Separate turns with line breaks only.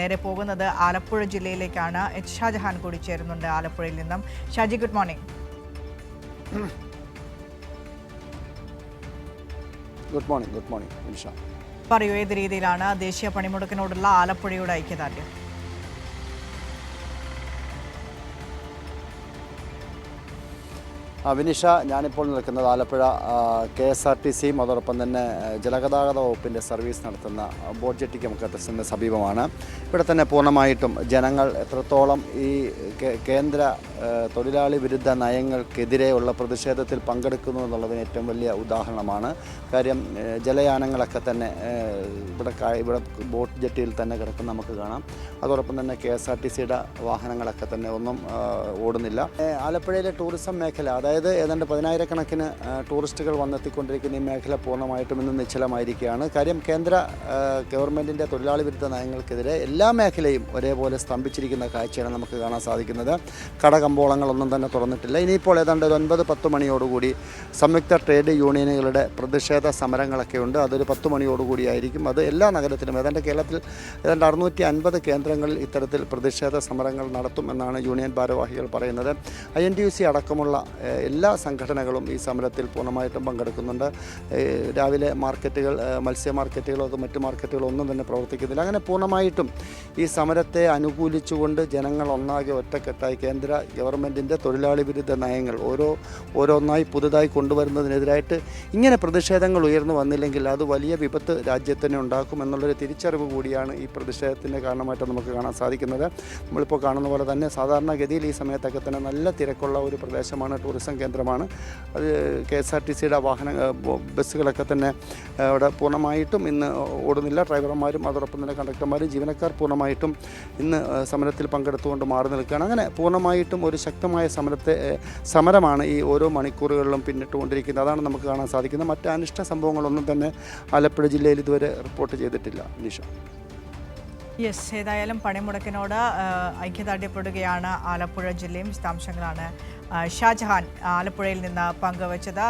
നേരെ പോകുന്നത് ആലപ്പുഴ ജില്ലയിലേക്കാണ്. എച്ച് ഷാജഹാൻ കൂടി ചേരുന്നുണ്ട് ആലപ്പുഴയിൽ നിന്നും. Shaji good morning
good morning good morning
പറയൂ ഏത് രീതിയിലാണ് ദേശീയ പണിമുടക്കിനോടുള്ള ആലപ്പുഴയുടെ ഐക്യദാർഢ്യം?
വിനിഷ ഞാനിപ്പോൾ നിൽക്കുന്നത് Alappuzha K S R T സിയും അതോടൊപ്പം തന്നെ ജലഗതാഗത വകുപ്പിന്റെ സർവീസ് നടത്തുന്ന ബോട്ട് ജെട്ടിക്ക് നമുക്ക് മുഖത്തിന് സമീപമാണ്. ഇവിടെ തന്നെ പൂർണമായിട്ടും ജനങ്ങൾ എത്രത്തോളം ഈ കേന്ദ്ര തൊഴിലാളി വിരുദ്ധ നയങ്ങൾക്കെതിരെയുള്ള പ്രതിഷേധത്തിൽ പങ്കെടുക്കുന്നു എന്നുള്ളതിന് ഏറ്റവും വലിയ ഉദാഹരണമാണ്. കാര്യം ജലയാനങ്ങളൊക്കെ തന്നെ ഇവിടെ ഇവിടെ ബോട്ട് ജെട്ടിയിൽ തന്നെ കിടക്കുന്ന നമുക്ക് കാണാം. അതോടൊപ്പം തന്നെ കെ എസ് ആർ ടി സിയുടെ വാഹനങ്ങളൊക്കെ തന്നെ ഒന്നും ഓടുന്നില്ല. ആലപ്പുഴയിലെ ടൂറിസം മേഖല അതായത് ഏതാണ്ട് പതിനായിരക്കണക്കിന് ടൂറിസ്റ്റുകൾ വന്നെത്തിക്കൊണ്ടിരിക്കുന്ന ഈ മേഖല പൂർണമായിട്ടും ഇന്ന് നിശ്ചലമായിരിക്കുകയാണ്. കാര്യം കേന്ദ്ര ഗവൺമെന്റിന്റെ തൊഴിലാളി വിരുദ്ധ നയങ്ങൾക്കെതിരെ എല്ലാ മേഖലയും ഒരേപോലെ സ്തംഭിച്ചിരിക്കുന്ന കാഴ്ചയാണ് നമുക്ക് കാണാൻ സാധിക്കുന്നത്. കടകമ്പോളങ്ങളൊന്നും തന്നെ തുറന്നിട്ടില്ല. ഇനിയിപ്പോൾ ഏതാണ്ട് ഒരു ഒൻപത് പത്ത് മണിയോടുകൂടി സംയുക്ത ട്രേഡ് യൂണിയനുകളുടെ പ്രതിഷേധ സമരങ്ങളൊക്കെ ഉണ്ട്. അതൊരു പത്ത് മണിയോടുകൂടി ആയിരിക്കും. അത് എല്ലാ നഗരത്തിലും ഏതാണ്ട് കേരളത്തിൽ ഏതാണ്ട് അറുന്നൂറ്റി അൻപത് കേന്ദ്രങ്ങളിൽ ഇത്തരത്തിൽ പ്രതിഷേധ സമരങ്ങൾ നടത്തും എന്നാണ് യൂണിയൻ ഭാരവാഹികൾ പറയുന്നത്. I N T U C അടക്കമുള്ള എല്ലാ സംഘടനകളും ഈ സമരത്തിൽ പൂർണമായിട്ടും പങ്കെടുക്കുന്നുണ്ട്. രാവിലെ മാർക്കറ്റുകൾ മത്സ്യ മാർക്കറ്റുകളോ മറ്റ് മാർക്കറ്റുകളോ ഒന്നും തന്നെ പ്രവർത്തിക്കുന്നില്ല. അങ്ങനെ പൂർണമായിട്ടും ഈ സമരത്തെ അനുകൂലിച്ചുകൊണ്ട് ജനങ്ങൾ ഒന്നാകെ ഒറ്റക്കെട്ടായി കേന്ദ്ര ഗവൺമെന്റിന്റെ തൊഴിലാളി വിരുദ്ധ നയങ്ങൾ ഓരോ ഓരോന്നായി പുതുതായി കൊണ്ടുവരുന്നതിനെതിരായിട്ട് ഇങ്ങനെ പ്രതിഷേധങ്ങൾ ഉയർന്നു വന്നില്ലെങ്കിൽ അത് വലിയ വിപത്ത് രാജ്യത്തിന് ഉണ്ടാക്കും എന്നുള്ളൊരു തിരിച്ചറിവ് കൂടിയാണ് ഈ പ്രതിഷേധത്തിന്റെ കാരണമായിട്ട് നമുക്ക് കാണാൻ സാധിക്കുന്നത്. നമ്മളിപ്പോൾ കാണുന്ന പോലെ തന്നെ സാധാരണഗതിയിൽ ഈ സമയത്തൊക്കെ തന്നെ നല്ല തിരക്കുള്ള ഒരു പ്രദേശമാണ് ടൂറിസം കേന്ദ്രമാണ്. അത് കെ എസ് ആർ ടി സിയുടെ വാഹന ബസ്സുകളൊക്കെ തന്നെ അവിടെ പൂർണമായിട്ടും ഇന്ന് ഓടുന്നില്ല. ഡ്രൈവർമാരും അതോടൊപ്പം തന്നെ കണ്ടക്ടർമാരും ജീവനക്കാർ പൂർണമായിട്ടും ഇന്ന് സമരത്തിൽ പങ്കെടുത്തുകൊണ്ട് മാറി നിൽക്കുകയാണ്. അങ്ങനെ പൂർണമായിട്ടും ഒരു ശക്തമായ സമരത്തെ സമരമാണ് ഈ ഓരോ മണിക്കൂറുകളിലും പിന്നിട്ടുകൊണ്ടിരിക്കുന്നത്. അതാണ് നമുക്ക് കാണാൻ സാധിക്കുന്നത്. മറ്റ് അനിഷ്ട സംഭവങ്ങളൊന്നും തന്നെ ആലപ്പുഴ ജില്ലയിൽ ഇതുവരെ റിപ്പോർട്ട് ചെയ്തിട്ടില്ല. നിഷ.
യെസ് ഏതായാലും പണിമുടക്കിനോട് ഐക്യദാർഢ്യപ്പെടുകയാണ് ആലപ്പുഴ ജില്ലയും വിശദാംശങ്ങളാണ്. ഷാജഹാൻ ആലപ്പുഴയിൽ നിന്ന് പങ്കുവച്ചത്.